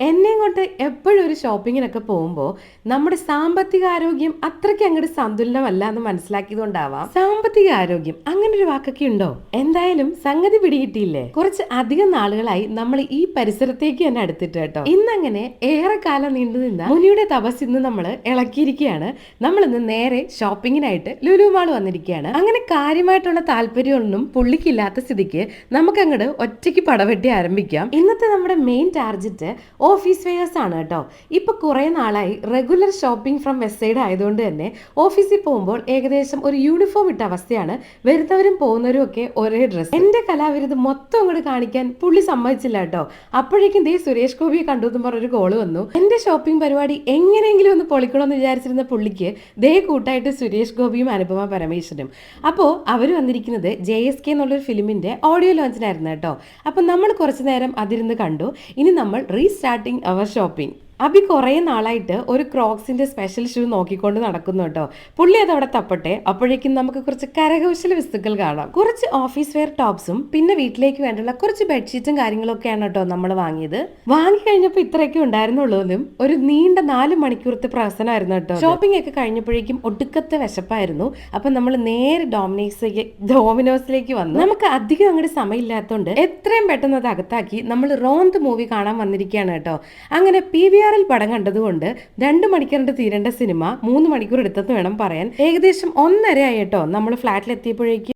എന്നെയും കൊണ്ട് എപ്പോഴും ഒരു ഷോപ്പിങ്ങിനൊക്കെ പോകുമ്പോൾ നമ്മുടെ സാമ്പത്തിക ആരോഗ്യം അത്രയ്ക്ക് അങ്ങോട്ട് സന്തുലനമല്ല എന്ന് മനസ്സിലാക്കിയതുകൊണ്ടാവാം. സാമ്പത്തിക ആരോഗ്യം അങ്ങനെ ഒരു വാക്കൊക്കെ ഉണ്ടോ? എന്തായാലും സംഗതി പിടികിട്ടിയില്ലേ? കുറച്ച് അധികം നാളുകളായി നമ്മൾ ഈ പരിസരത്തേക്ക് തന്നെ അടുത്തിട്ട് കേട്ടോ. ഇന്നങ്ങനെ ഏറെക്കാലം നീണ്ടു നിന്ന മുനിയുടെ തപസ് ഇന്ന് നമ്മൾ ഇളക്കിയിരിക്കുകയാണ്. നമ്മൾ ഇന്ന് നേരെ ഷോപ്പിങ്ങിനായിട്ട് ലുലു മാൾ വന്നിരിക്കുകയാണ്. അങ്ങനെ കാര്യമായിട്ടുള്ള താല്പര്യമൊന്നും പുള്ളിക്കില്ലാത്ത സ്ഥിതിക്ക് നമുക്ക് അങ്ങോട്ട് ഒറ്റയ്ക്ക് പടവെട്ടി ആരംഭിക്കാം. ഇന്നത്തെ നമ്മുടെ മെയിൻ ടാർഗറ്റ് ഓഫീസ് വെയേഴ്സ് ആണ് കേട്ടോ. ഇപ്പൊ കുറെ നാളായി regular shopping from Westside ആയതുകൊണ്ട് തന്നെ ഓഫീസിൽ പോകുമ്പോൾ ഏകദേശം ഒരു യൂണിഫോം ഇട്ട അവസ്ഥയാണ്. വരുന്നവരും പോകുന്നവരും ഒക്കെ ഒരേ ഡ്രസ്സ് എന്റെ കലാവിരുത് മൊത്തം അങ്ങോട്ട് കാണിക്കാൻ പുള്ളി സമ്മതിച്ചില്ല കേട്ടോ. അപ്പോഴേക്കും ദേ സുരേഷ് ഗോപിയെ കണ്ടു എന്ന് പറഞ്ഞൊരു കോൾ വന്നു. എന്റെ ഷോപ്പിംഗ് പരിപാടി എങ്ങനെയെങ്കിലും ഒന്ന് പൊളിക്കണമെന്ന് വിചാരിച്ചിരുന്ന പുള്ളിക്ക് ദേ കൂട്ടായിട്ട് സുരേഷ് ഗോപിയും അനുപമ പരമേശ്വരനും. അപ്പോൾ അവർ വന്നിരിക്കുന്നത് ജെ എസ് കെ എന്നുള്ളൊരു ഫിലിമിന്റെ ഓഡിയോ ലോഞ്ചിനായിരുന്നു കേട്ടോ. അപ്പം നമ്മൾ കുറച്ചു നേരം അതിരുന്ന് കണ്ടു. ഇനി നമ്മൾ റീസ്റ്റാർട്ടിങ് അവർ ഷോപ്പിംഗ് അഭി കുറേ നാളായിട്ട് ഒരു ക്രോക്സിന്റെ സ്പെഷ്യൽ ഷൂ നോക്കിക്കൊണ്ട് നടക്കുന്നു കേട്ടോ. പുള്ളി അതവിടെ തപ്പട്ടെ അപ്പോഴേക്കും നമുക്ക് കുറച്ച് കരകൗശല വസ്തുക്കൾ കാണാം. കുറച്ച് ഓഫീസ് വെയർ ടോപ്സും പിന്നെ വീട്ടിലേക്ക് വേണ്ടുള്ള കുറച്ച് ബെഡ്ഷീറ്റും കാര്യങ്ങളൊക്കെയാണ് കേട്ടോ നമ്മൾ വാങ്ങിയത്. വാങ്ങി കഴിഞ്ഞപ്പോൾ ഇത്രയൊക്കെ ഉണ്ടായിരുന്നുള്ളൂ ഒരു നീണ്ട നാല് മണിക്കൂറത്തെ പ്രവർത്തനമായിരുന്നു കേട്ടോ. ഷോപ്പിംഗ് ഒക്കെ കഴിഞ്ഞപ്പോഴേക്കും ഒടുക്കത്തെ വിശപ്പായിരുന്നു. അപ്പൊ നമ്മൾ നേരെ ഡോമിനേഴ്സിലേക്ക് ഡോമിനോസിലേക്ക് വന്നു. നമുക്ക് അധികം അങ്ങോട്ട് സമയമില്ലാത്തതുകൊണ്ട് എത്രയും പെട്ടെന്ന് അത് അകത്താക്കി നമ്മൾ റോന്ത് മൂവി കാണാൻ വന്നിരിക്കുകയാണ് കേട്ടോ. അങ്ങനെ പി വി ആറിൽ പടം കണ്ടതുകൊണ്ട് രണ്ട് മണിക്കൂറിന്റെ തീരേണ്ട സിനിമ മൂന്ന് മണിക്കൂർ എടുത്തെന്ന് വേണം പറയാൻ. ഏകദേശം ഒന്നര ആയിട്ടോ നമ്മൾ ഫ്ലാറ്റിൽ എത്തിയപ്പോഴേക്കും